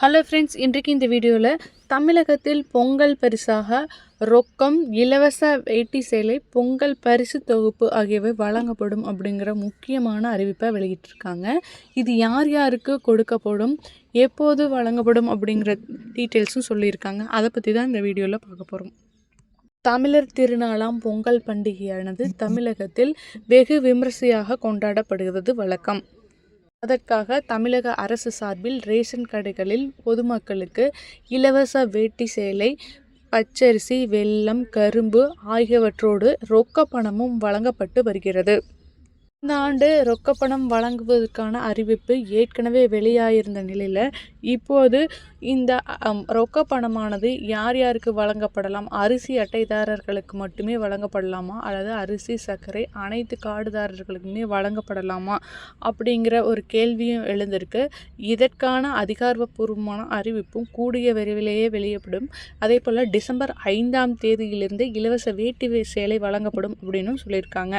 Hello friends இன்றைக்கு இந்த வீடியோவில் தமிழகத்தில் பொங்கல் பரிசாக ரொக்கம் இலவச வேட்டி சேலை பொங்கல் பரிசு தொகுப்பு ஆகியவை வழங்கப்படும் அப்படிங்கிற முக்கியமான அறிவிப்பை வெளியிட்டிருக்காங்க. இது யார் யாருக்கு கொடுக்கப்படும் எப்போது வழங்கப்படும் அப்படிங்கிற டீட்டெயில்ஸும் சொல்லியிருக்காங்க. அதை பற்றி தான் இந்த வீடியோவில் பார்க்க போகிறோம் தமிழர் திருநாளாம் பொங்கல் பண்டிகையானது தமிழகத்தில் வெகு விமரிசையாக கொண்டாடப்படுகிறது. வழக்கம். அதற்காக தமிழக அரசு சார்பில் ரேஷன் கடைகளில் பொதுமக்களுக்கு இலவச வேட்டி சேலை பச்சரிசி வெல்லம் கரும்பு ஆகியவற்றோடு ரொக்க பணமும் வழங்கப்பட்டு வருகிறது. இந்த ஆண்டு ரொக்கப்பணம் வழங்குவதற்கான அறிவிப்பு ஏற்கனவே வெளியாயிருந்த நிலையில் இப்போது இந்த ரொக்கப்பணமானது யார் யாருக்கு வழங்கப்படலாம்? அரிசி அட்டைதாரர்களுக்கு மட்டுமே வழங்கப்படலாமா? அல்லது அரிசி சர்க்கரை அனைத்து கார்டுதாரர்களுக்குமே வழங்கப்படலாமா? அப்படிங்கிற ஒரு கேள்வியும் எழுந்திருக்கு. இதற்கான அதிகாரப்பூர்வமான அறிவிப்பும் கூடிய விரைவிலேயே வெளியிடப்படும் அதே போல் டிசம்பர் ஐந்தாம் தேதியிலிருந்து இலவச வேட்டி சேலை வழங்கப்படும் அப்படின்னும் சொல்லியிருக்காங்க.